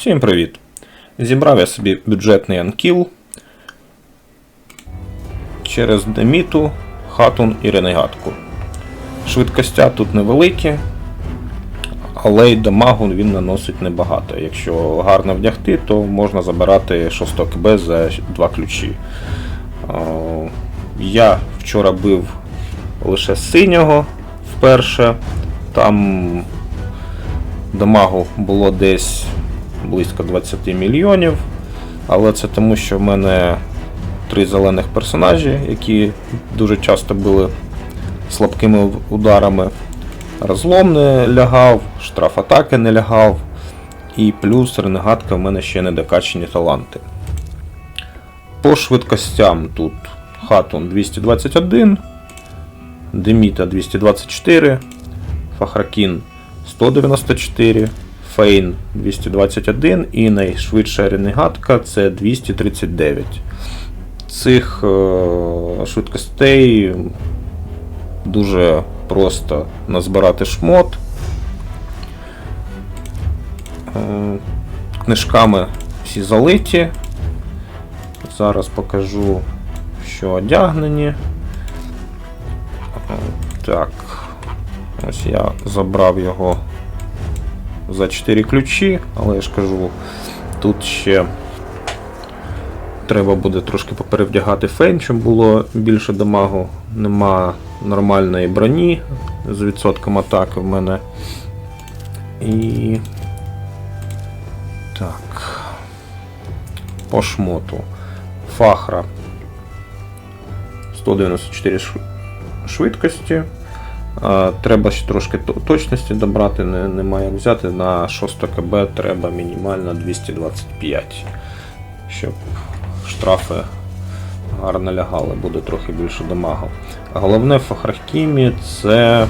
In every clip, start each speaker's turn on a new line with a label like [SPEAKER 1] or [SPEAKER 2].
[SPEAKER 1] Всім привіт! Зібрав я собі бюджетний анкіл через Деміту, Хатун і Ренегатку. Швидкостя тут невеликі, але й дамагу він наносить небагато. Якщо гарно вдягти, то можна забирати 6 КБ за два ключі. Е, Я вчора бив лише синього вперше. Там дамагу було десь близько 20 мільйонів. Але це тому, що в мене три зелених персонажі, які дуже часто були слабкими ударами. Розлом не лягав, штраф атаки не лягав. І плюс ренегатка в мене ще не докачені таланти. По швидкостям тут Хатун 221, Деміта 224, Фахракін 194, Фейн 221 і найшвидша ренегатка це 239. Цих е, швидкостей дуже просто назбирати шмот. Е, Книжками всі залиті. Зараз покажу, що одягнені. Е, Так, ось я забрав його за 4 ключі, але я ж кажу, тут ще треба буде трошки поперевдягати фейн, щоб було більше дамагу. Нема нормальної броні з відсотком атаки в мене. І. Так. По шмоту. Фахра 194 шв- швидкості. Треба ще трошки точності добрати, немає як взяти. На 6 КБ треба мінімально 225, щоб штрафи гарно лягали, буде трохи більше дамагу. Головне в Фахрахімі це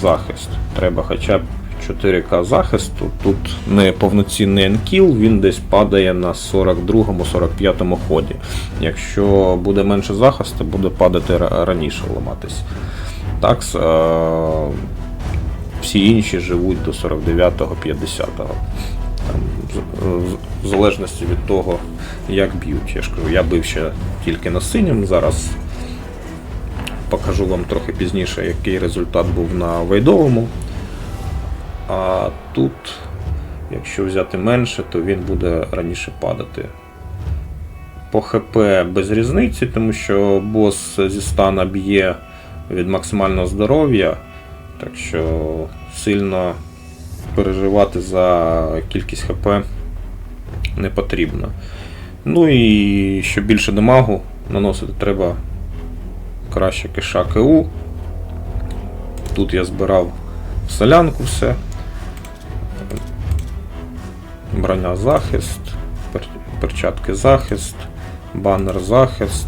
[SPEAKER 1] захист. Треба хоча б 4К захисту. Тут не повноцінний енкіл, він десь падає на 42-45 ході. Якщо буде менше захисту, буде падати раніше ламатись. Так, е, всі інші живуть до 49-50. Там, в залежності від того, як б'ють. Я ж кажу, я бив ще тільки на синім, зараз покажу вам трохи пізніше, який результат був на вейдовому. А тут, якщо взяти менше, то він буде раніше падати. По ХП без різниці, тому що бос зі стана б'є від максимального здоров'я, так що сильно переживати за кількість ХП не потрібно. Ну і щоб більше дамагу наносити, треба краще киша КУ. Тут я збирав в солянку все. Броня захист, перчатки захист, банер захист.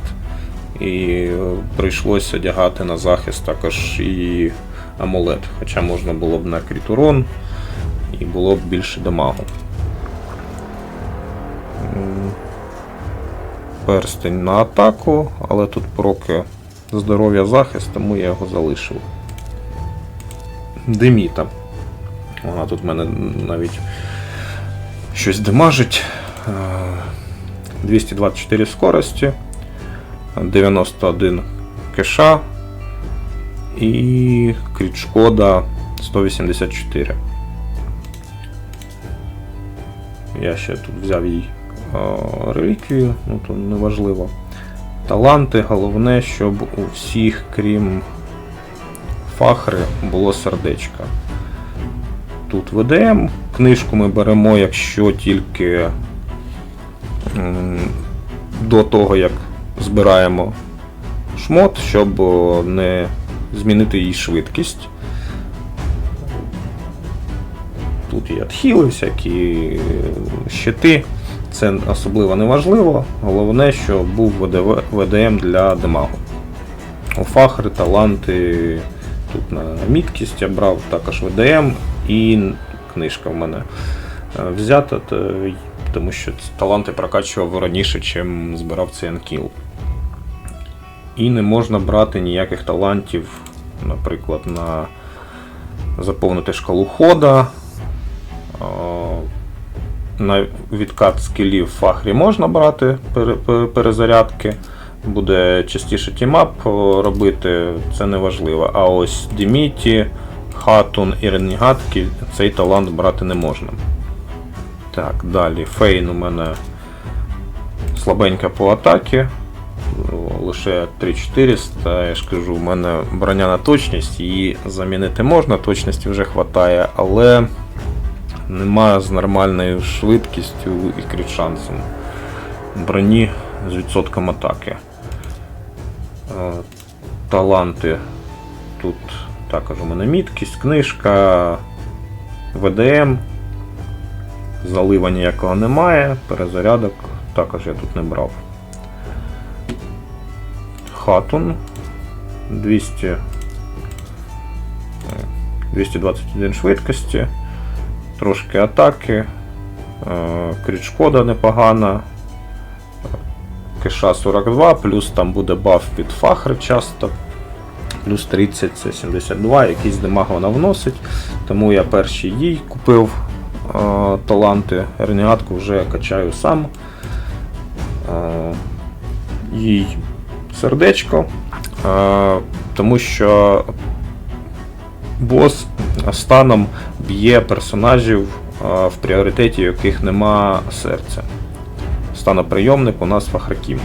[SPEAKER 1] І е, прийшлося одягати на захист також і амулет. Хоча можна було б на кріт урон і було б більше дамагу. Перстень на атаку, але тут проки здоров'я захист, тому я його залишив. Деміта. Вона тут в мене навіть щось демажить. Е, 224 скорості, 91 кеша і кріт шкода 184. Я ще тут взяв їй реліквію, ну то неважливо. Таланти, головне, щоб у всіх, крім фахри, було сердечко. Тут ВДМ. Книжку ми беремо, якщо тільки до того, як збираємо шмот, щоб не змінити її швидкість. Тут є відхили, всякі щити. Це особливо не важливо. Головне, щоб був ВДМ для демагу. У фахри, таланти, тут на міткість я брав також ВДМ і книжка в мене е, взята, тому що таланти прокачував раніше, чим збирав цей анкіл. І не можна брати ніяких талантів, наприклад, на заповнити шкалу хода, на відкат скілів фахрі можна брати пере- пере- перезарядки. Буде частіше тімап робити, це не важливо. А ось Діміті, Хатун і Ренігатки цей талант брати не можна. Так, далі. Фейн у мене слабенька по атакі. Лише 3400, я ж кажу, у мене броня на точність, її замінити можна, точності вже вистачає, але немає з нормальною швидкістю і крит-шансом броні з відсотком атаки. Е, Таланти тут також у мене міткість, книжка, ВДМ. Залива ніякого немає, перезарядок також я тут не брав. Хатун 200, е, 221 швидкості, трошки атаки, е, кріт непогана, киша 42, плюс там буде баф від фахри часто. Плюс 30 це 72, якийсь демаг вона вносить. Тому я перший їй купив е, таланти. Ренегатку вже качаю сам. Е, їй сердечко. Е, тому що бос станом б'є персонажів, е, в пріоритеті яких нема серця. Станоприйомник у нас фахракім.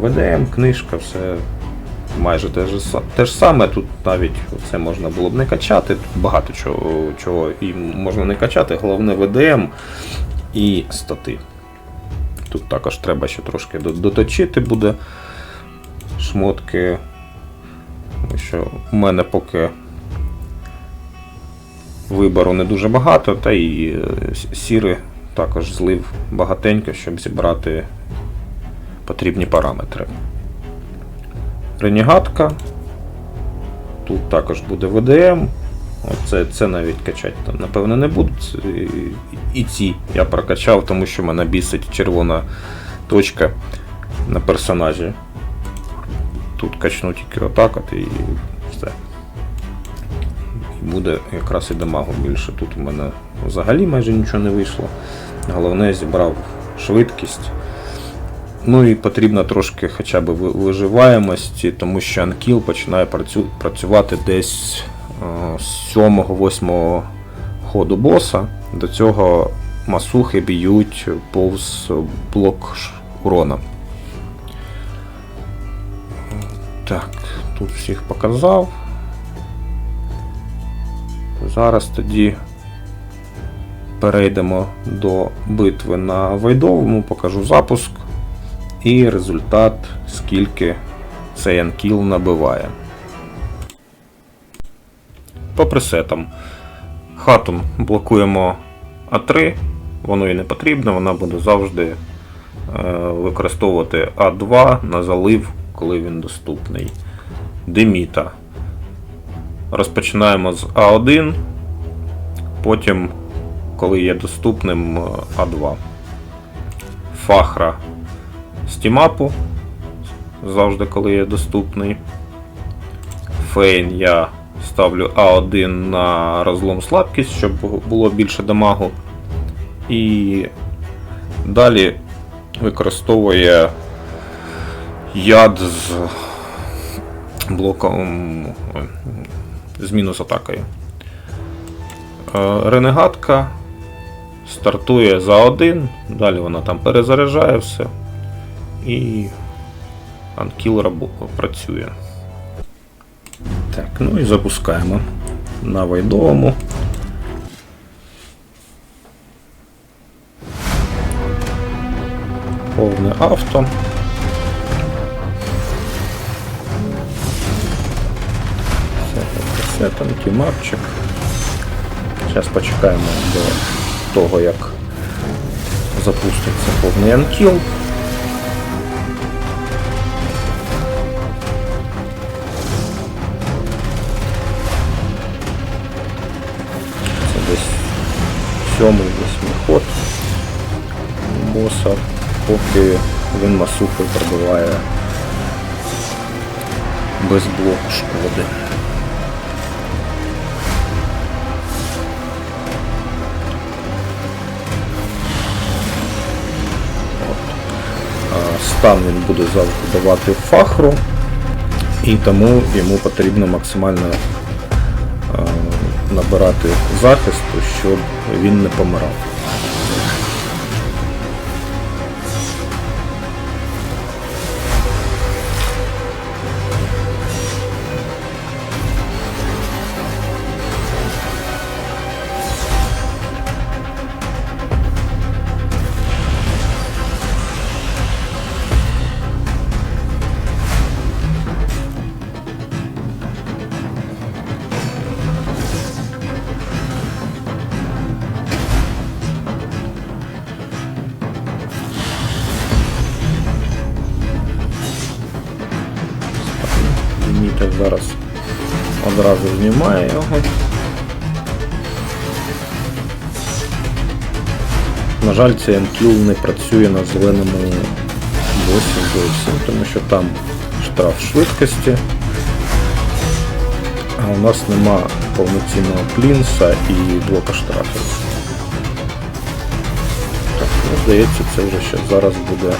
[SPEAKER 1] ВДМ, книжка, все майже те ж, те ж саме. Тут навіть це можна було б не качати. Тут багато чого, чого і можна не качати. Головне ВДМ і стати. Тут також треба ще трошки доточити буде шмотки. Тому що в мене поки вибору не дуже багато, та і е, сіри також злив багатенько, щоб зібрати потрібні параметри. Ренігатка. Тут також буде ВДМ. Оце, це навіть качати там, напевно, не буду. Це, і, і ці я прокачав, тому що мене бісить червона точка на персонажі. Тут качну тільки отак і все. І буде якраз і дамагу більше. Тут у мене взагалі майже нічого не вийшло. Головне, зібрав швидкість. Ну і потрібно трошки хоча б виживаємості, тому що Анкіл починає працю- працювати десь 7-8 ходу боса. До цього масухи б'ють повз блок урона. Так, тут всіх показав. Зараз тоді перейдемо до битви на Вайдовому, покажу запуск і результат, скільки цей анкіл набиває. По пресетам. Хатун блокуємо А3, воно і не потрібно, вона буде завжди е, використовувати А2 на залив, коли він доступний. Деміта. Розпочинаємо з А1, потім, коли є доступним, е, А2. Фахра з тімапу, завжди коли є доступний. Фейн я ставлю А1 на розлом слабкість, щоб було більше дамагу. І далі використовує яд з блоком з мінус атакою. Е, Ренегатка стартує за один, далі вона там перезаряджає все. І анкіл працює. Так, ну і запускаємо на вайдовому. Повне авто. Все по касетам, тімапчик. Зараз почекаємо до того, як запуститься повний анкіл. сьомий, восьмий ход боса, поки він масухи пробиває без блоку шкоди. Стан він буде завжди давати фахру, і тому йому потрібно максимально набирати захисту, щоб він не помирав. Його. На жаль, цей анкіл не працює на зеленому босі зовсім, тому що там штраф швидкості. А у нас нема повноцінного плінса і блока штрафів. Так, ну, здається, це вже ще зараз буде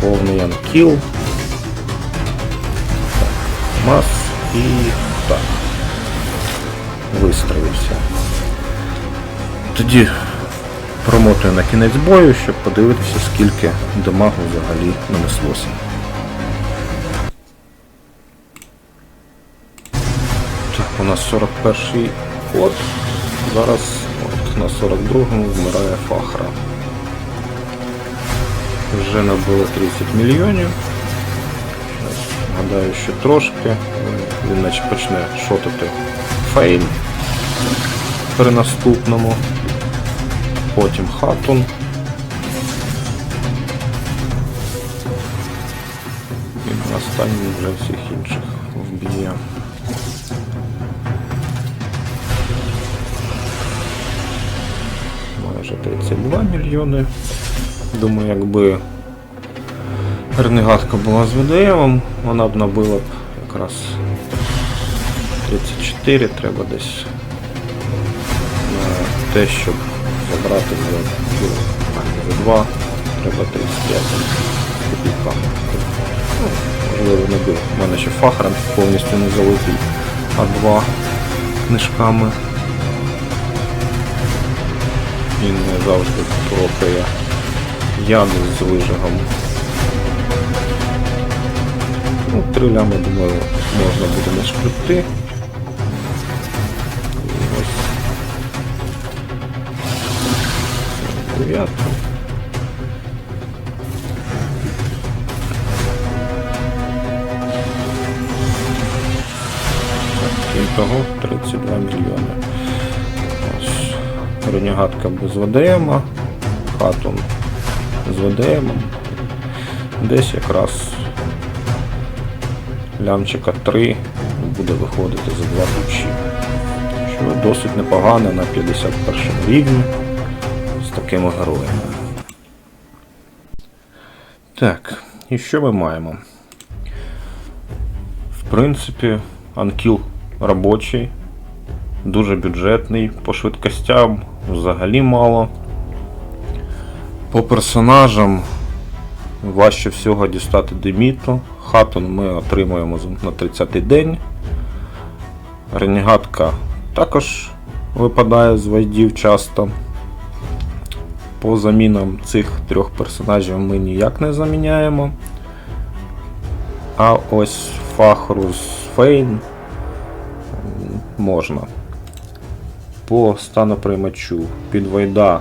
[SPEAKER 1] повний анкіл. Мас і так. Вистроївся. Тоді промотую на кінець бою, щоб подивитися, скільки дамагу взагалі нанеслося. Так, у нас 41 ход. Зараз от, на 42-му вмирає Фахра. Вже набило 30 мільйонів. Гадаю, що трошки. Він наче почне шотати фейн при наступному. Потім хатун. І останній вже всіх інших вб'є. Майже 32 мільйони. Думаю, якби Ренегатка була з ВДМом, вона б набила б якраз 34, треба десь на те, щоб забрати за, 2, треба 35 з. Ну, можливо, не. У мене ще фахрем повністю не залитий, а 2 книжками. І не завжди прокає яду з вижигом. Ну, три лями, думаю, можна буде. Дев'ятка. Крім того, 32 мільйони. Ось. Ренегатка без ВДМ, хатун з ВДМ. Десь якраз лямчика 3 буде виходити за 2 ключі. Що досить непогано на 51 рівні з такими героями. Так, і що ми маємо? В принципі, анкіл робочий, дуже бюджетний, по швидкостям взагалі мало. По персонажам важче всього дістати Деміту. Хатон ми отримуємо на 30-й день. Ренегатка також випадає з вайдів часто. По замінам цих трьох персонажів ми ніяк не заміняємо. А ось Фахрус Фейн можна. По станоприймачу під вайда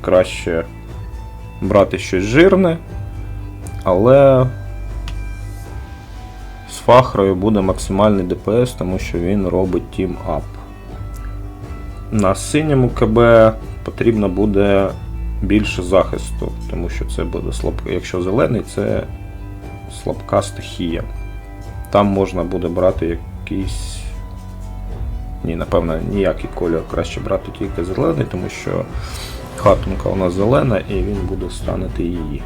[SPEAKER 1] краще брати щось жирне, але з фахрою буде максимальний ДПС, тому що він робить тім ап. На синьому КБ потрібно буде більше захисту, тому що це буде слабко. Якщо зелений, це слабка стихія. Там можна буде брати якийсь. Ні, напевно, ніякий кольор краще брати тільки зелений, тому що хатунка у нас зелена і він буде станити її.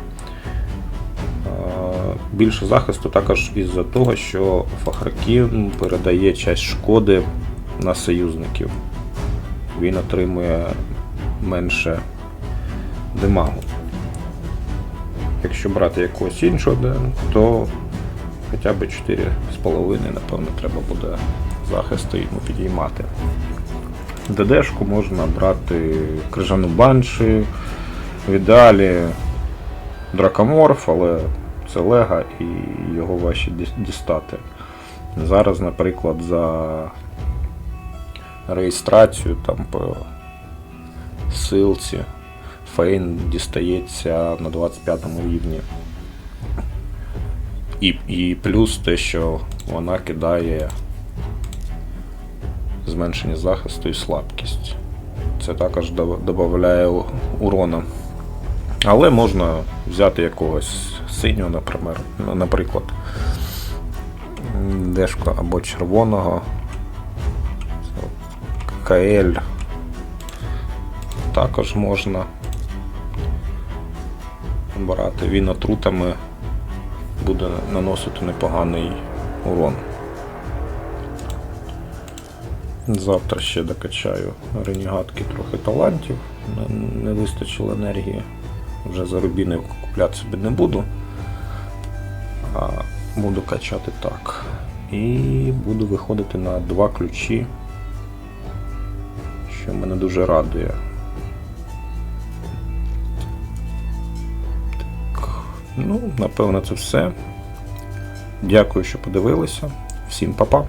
[SPEAKER 1] Більше захисту також із-за того, що Фахракін передає часть шкоди на союзників. Він отримує менше демагу. Якщо брати якогось іншого, то хоча б 4,5, напевно, треба буде захисти йому підіймати. ДДшку можна брати крижану банші, в ідеалі дракоморф, але це лего і його важче дістати. Зараз, наприклад, за реєстрацію там по силці Фейн дістається на 25 рівні. І, і плюс те, що вона кидає зменшення захисту і слабкість. Це також додає урона. Але можна взяти якогось синього, наприклад, наприклад. М, Дешко або червоного. КЛ. Також можна брати. Він отрутами буде наносити непоганий урон. Завтра ще докачаю ренігатки трохи талантів. Не- вистачило енергії. Вже за рубіни купляти собі не буду. А буду качати так. І буду виходити на два ключі, що мене дуже радує. Так, ну, напевно, це все. Дякую, що подивилися. Всім па-па.